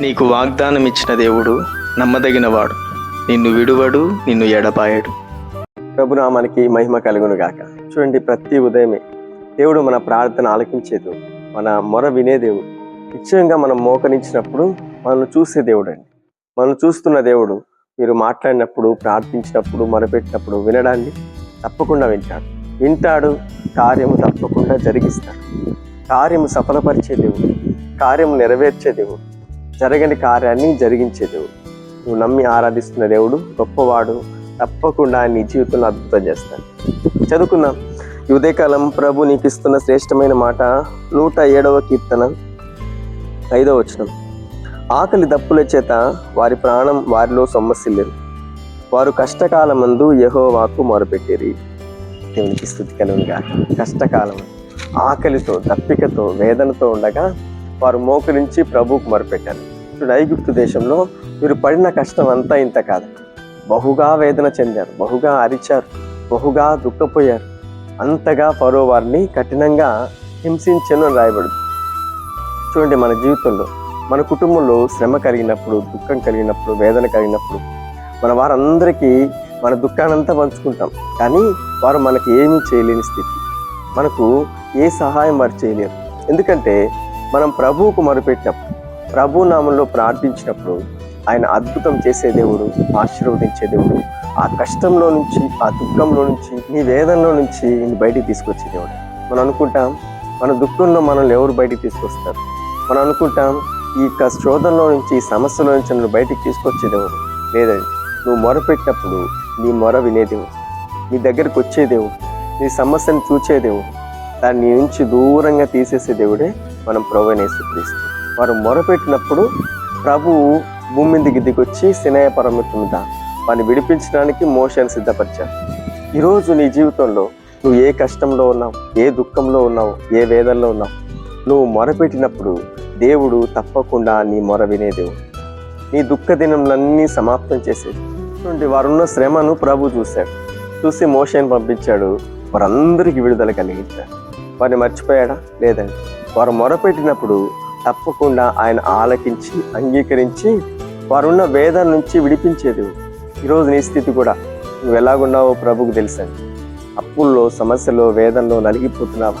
నీకు వాగ్దానం ఇచ్చిన దేవుడు నమ్మదగినవాడు. నిన్ను విడువడు నిన్ను ఎడపాయడు ప్రభునామానికి మహిమ కలుగును గాక చూడండి ప్రతి ఉదయమే దేవుడు మన ప్రార్థన ఆలకించేదు. మన మొర వినే దేవుడు. నిశ్చయంగా మనం మోకరించినప్పుడు మనల్ని చూసే దేవుడు అండి మనల్ని చూస్తున్న దేవుడు మీరు మాట్లాడినప్పుడు ప్రార్థించినప్పుడు మొరపెట్టినప్పుడు వినడాన్ని తప్పకుండా వింటాడు. వింటాడు కార్యము తప్పకుండా జరిగిస్తాడు. కార్యము సఫలపరిచే దేవుడు. కార్యము నెరవేర్చే దేవుడు. జరగని కార్యాన్ని జరిగించే దేవుడు నువ్వు నమ్మి ఆరాధిస్తున్న దేవుడు గొప్పవాడు తప్పకుండా నీ జీవితంలో అద్భుతం చేస్తాడు. చదువుకుందాం. ఉదయకాలం ప్రభు నీకు ఇస్తున్న శ్రేష్టమైన మాట నూట ఏడవ కీర్తన ఐదవ వచనం. ఆకలి దప్పుల చేత వారి ప్రాణం వారిలో సొమ్మసిల్లేరు వారు కష్టకాలమందు యహోవాకు మొరపెట్టిరి. దేవునికి స్థుతి కలుగుగా కష్టకాలం ఆకలితో దప్పికతో వేదనతో ఉండగా వారు మోకరించి ప్రభువుకు మొరపెట్టారు. చూడు ఐగుప్తు దేశంలో వీరు పడిన కష్టం అంతా ఇంత కాదు. బహుగా వేదన చెందారు బహుగా అరిచారు బహుగా దుఃఖపోయారు. అంతగా ఫరో వారిని కఠినంగా హింసించను అని రాయబడదు. చూడండి మన జీవితంలో మన కుటుంబంలో శ్రమ కలిగినప్పుడు దుఃఖం కలిగినప్పుడు వేదన కలిగినప్పుడు మన వారందరికీ మన దుఃఖానంతా పంచుకుంటాం. కానీ వారు మనకి ఏమీ చేయలేని స్థితి. మనకు ఏ సహాయం వారు చేయలేరు. ఎందుకంటే మనం ప్రభువుకు మొరుపెట్టినప్పుడు ప్రభు నామంలో ప్రార్థించినప్పుడు ఆయన అద్భుతం చేసే దేవుడు ఆశీర్వదించే దేవుడు ఆ కష్టంలో నుంచి ఆ దుఃఖంలో నుంచి నీ వేదనలో నుంచి నీ బయటికి తీసుకొచ్చే దేవుడు. మనం అనుకుంటాం మన దుఃఖంలో మనల్ని ఎవరు బయటికి తీసుకొస్తారు? మనం అనుకుంటాం ఈ యొక్క శోధనలో నుంచి ఈ సమస్యలో నుంచి నన్ను బయటికి తీసుకొచ్చే దేవుడు. లేదండి. నువ్వు మొరపెట్టినప్పుడు నీ మొర వినేదేవుడు నీ దగ్గరకు వచ్చే దేవుడు. నీ సమస్యను చూచే దేవుడు. దాన్ని నుంచి దూరంగా తీసేసే దేవుడే మనం ప్రభునేసుక్రీస్తు వారు మొరపెట్టినప్పుడు ప్రభువు భూమి మీదకి దిగొచ్చి సినయ పర్వతం మీద వారిని విడిపించడానికి మోషన్ సిద్ధపరిచారు ఈరోజు నీ జీవితంలో నువ్వు ఏ కష్టంలో ఉన్నావు ఏ దుఃఖంలో ఉన్నావు ఏ వేదనలో ఉన్నావు నువ్వు మొరపెట్టినప్పుడు దేవుడు తప్పకుండా నీ మొర వినే దేవుడు. నీ దుఃఖ దినంలన్నీ సమాప్తం చేసేది. వారు వారున్న శ్రమను ప్రభు చూశాడు. చూసి మోషన్ పంపించాడు. వారందరికీ విడుదల కలిగించాడు. వారిని మర్చిపోయాడా? లేదండి. వారు మొరపెట్టినప్పుడు తప్పకుండా ఆయన ఆలకించి అంగీకరించి వారున్న వేదన నుంచి విడిపించేది. ఈరోజు నీ స్థితి కూడా నువ్వు ఎలాగున్నావో ప్రభుకు తెలుసండి. అప్పుల్లో సమస్యలో వేదనలో నలిగిపోతున్నావా?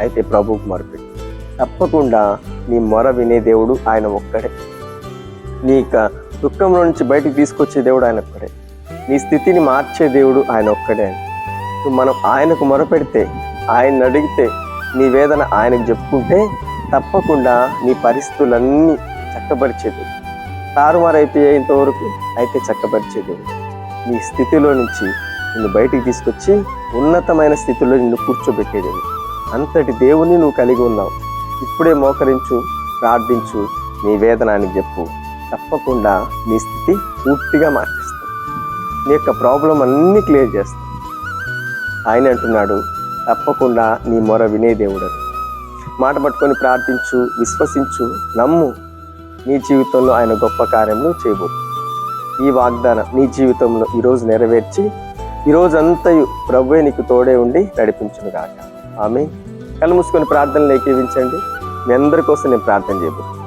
అయితే ప్రభువుకు మొరపెట్టు. తప్పకుండా నీ మొర వినే దేవుడు ఆయన ఒక్కడే. నీ యొక్క దుఃఖంలో నుంచి బయటికి తీసుకొచ్చే దేవుడు ఆయన ఒక్కడే. నీ స్థితిని మార్చే దేవుడు ఆయన ఒక్కడే నువ్వు మనం ఆయనకు మొరపెడితే ఆయన అడిగితే నీ వేదన ఆయనకు చెప్పుకుంటే తప్పకుండా నీ పరిస్థితులన్నీ చక్కపరిచేది తారుమారైపోయాయి ఇంతవరకు అయితే చక్కపరిచేది నీ స్థితిలో నుంచి నిన్ను బయటికి తీసుకొచ్చి ఉన్నతమైన స్థితిలో నిన్ను కూర్చోబెట్టేది. అంతటి దేవుని నువ్వు కలిగి ఉన్నావు. ఇప్పుడే మోకరించు ప్రార్థించు నీ వేదనానికి చెప్పు. తప్పకుండా నీ స్థితి పూర్తిగా మార్చేస్తుంది నీ యొక్క ప్రాబ్లం అన్నీ క్లియర్ చేస్తాను ఆయన అంటున్నాడు తప్పకుండా నీ మొర వినే దేవుడు. మాట పట్టుకొని ప్రార్థించు విశ్వసించు నమ్ము. నీ జీవితంలో ఆయన గొప్ప కార్యములు చేయబోతు ఈ వాగ్దానం నీ జీవితంలో ఈరోజు నెరవేర్చి ఈరోజంతయు ప్రభువే నీకు తోడే ఉండి నడిపించును కాక ఆమె కళ్ళు మూసుకొని ప్రార్థనలు ఏకీవించండి. మీ అందరి కోసం నేను ప్రార్థన చేయబోతు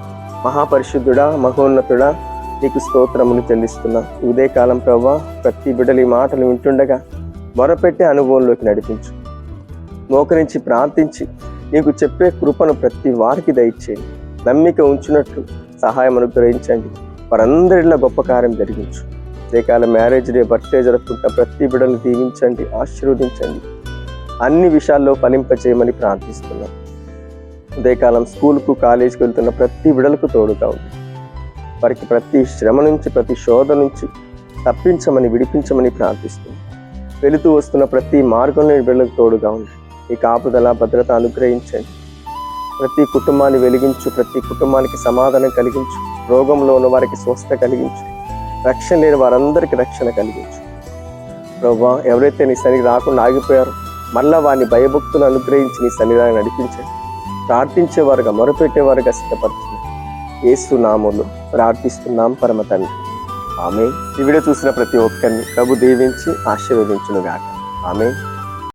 మహాపరిశుద్ధుడా మహోన్నతుడా నీకు స్తోత్రములు చెల్లిస్తున్నా. ఉదయకాలం ప్రభా ప్రతి బిడ్డలు ఈ మాటలు వింటుండగా మొరపెట్టే అనుభవంలోకి నడిపించు. మోకరించి ప్రార్థించి నీకు చెప్పే కృపను ప్రతి వారికి దయచేయండి. నమ్మిక ఉంచినట్లు సహాయం అనుగ్రహించండి. వారందరిలో గొప్ప కార్యం జరిగించు. రేకాల మ్యారేజ్ డే బర్త్డే జరుపుకుంటున్న ప్రతి బిడ్డను దీవించండి ఆశీర్వదించండి. అన్ని విషయాల్లో ఫలింపచేయమని ప్రార్థిస్తున్నాం. ఉదయకాలం స్కూల్కు కాలేజీకి వెళ్తున్న ప్రతి బిడలకు తోడుగా ఉంది వారికి ప్రతి శ్రమ నుంచి ప్రతి శోధ నుంచి తప్పించమని విడిపించమని ప్రార్థిస్తుంది వెళుతూ వస్తున్న ప్రతి మార్గంలో బిడ్డలకు తోడుగా ఉంది ఈ కాపుదల భద్రత అనుగ్రహించండి. ప్రతి కుటుంబాన్ని వెలిగించు ప్రతి కుటుంబానికి సమాధానం కలిగించు రోగంలో ఉన్న వారికి స్వస్థ కలిగించు రక్షణ లేని వారందరికీ రక్షణ కలిగించు. ప్రభా ఎవరైతే నీ సన్నిధి రాకుండా ఆగిపోయారో మళ్ళా వారిని భయభక్తులు అనుగ్రహించి నీ సన్నిధానం నడిపించండి. ప్రార్థించేవారుగా మొరపెట్టేవారుగా సిద్ధపడుతుంది ఏసు నామములు ప్రార్థిస్తున్నాం పరమ తండ్రి. ఆమె ఈ వీడియో చూసిన ప్రతి ఒక్కరిని ప్రభు దీవించి ఆశీర్వదించును గాక ఆమె